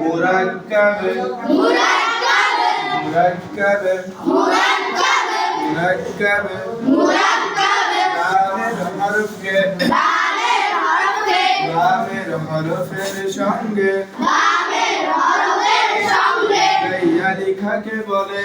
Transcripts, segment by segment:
مركب مركب مركب লামের হরফকে লামের হরফের সঙ্গে লাইয়া লেখাকে বলে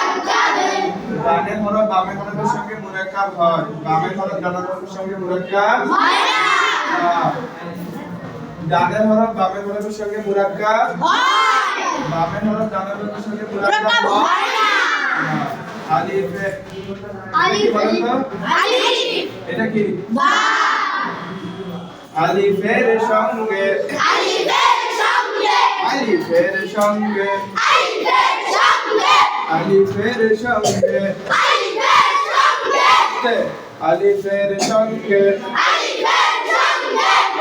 ডানে হরফ বামে হরফের সঙ্গে মুরাক্কাব হয়। বামে হরফ ডানে হরফের সঙ্গে মুরাক্কাব হয়। ডানে হরফ বামে হরফের সঙ্গে মুরাক্কাব বামে হরফ ডানে হরফের সঙ্গে মুরাক্কাব হয় না। আলিফে বলেন তো? এটা কি? আলিফের সঙ্গে। আলিফের সঙ্গে। আলিফের সঙ্গে। আলিফের সঙ্গে।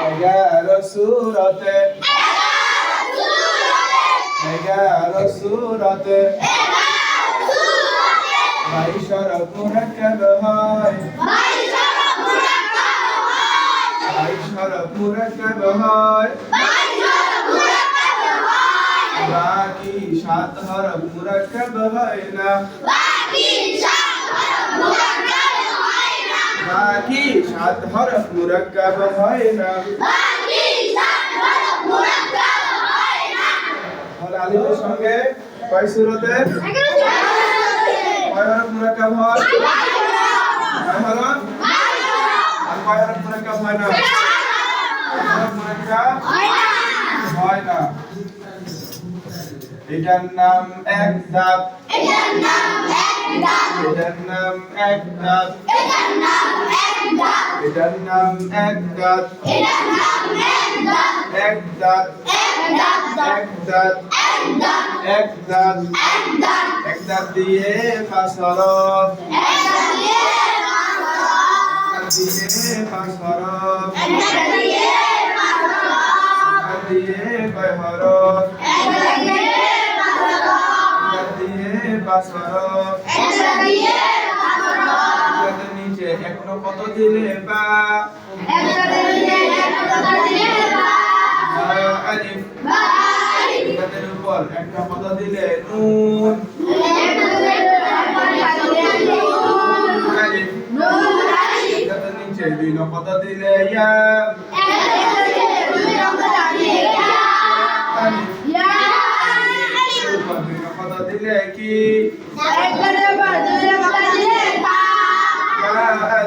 এগারো সুরতে এগারো সুরতে বাইশর মুরাক্কাব হয়। বাইশর মুরাক্কাব হয় বাকি সাত হরফ মুরাক্কাব হয় না বাকি সাত হরফ মুরাক্কাব হয় না তাহলে আলিফের সঙ্গে কয় সুরতে? কয় হরফ মুরাক্কাব হয়? কয় হরফ? আর কয় হরফ মুরাক্কাব হয় না? কয় হরফ। মুরাক্কাব হয় না। এটার নাম এক দাঁত এটার নাম এক দাঁত এটার নাম এক দাঁত এক দাঁত এক দাঁত এক দাঁত এক দাঁত দিয়ে পাঁচ হরফ দিয়ে পাঁচ হরফ দিয়ে কয় হরফ দিয়ে পাঁচ হরফ এটার নিচে এখনও কত দিলে বা আলিফ এটার উপর একটা কত দিলে নুন আলিফ এটার নিচে দুই কত দিলে ইয়া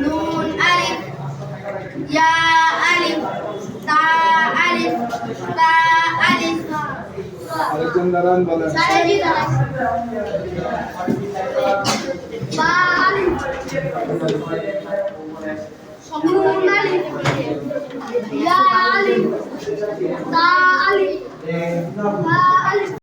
নুন আলিফ ইয়া আলিফ তা আলিফ তা আলিফ আরেকজন দাঁড়ান বলেন বা আলিফ